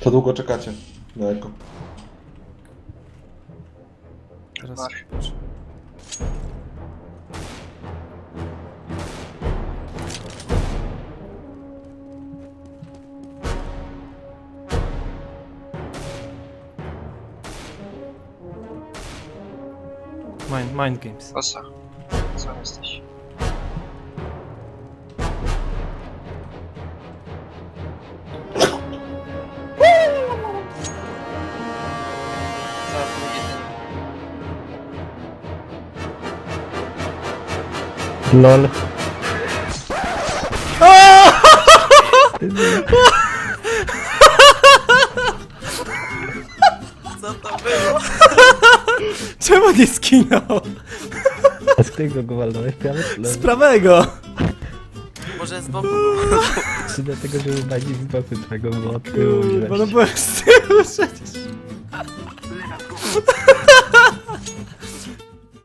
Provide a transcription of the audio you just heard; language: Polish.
To długo czekacie na eko. Teraz Masz. Mind, mind games. Osa. Co jesteś? LOL. Co to było? Czemu nie skinął? A z którego go walnąłeś? Prawie czy Z prawego! Może z boku? Czy dlatego, żeby bardziej z boku twego było od tyłu Bo no źle. byłem z tyłu przecież.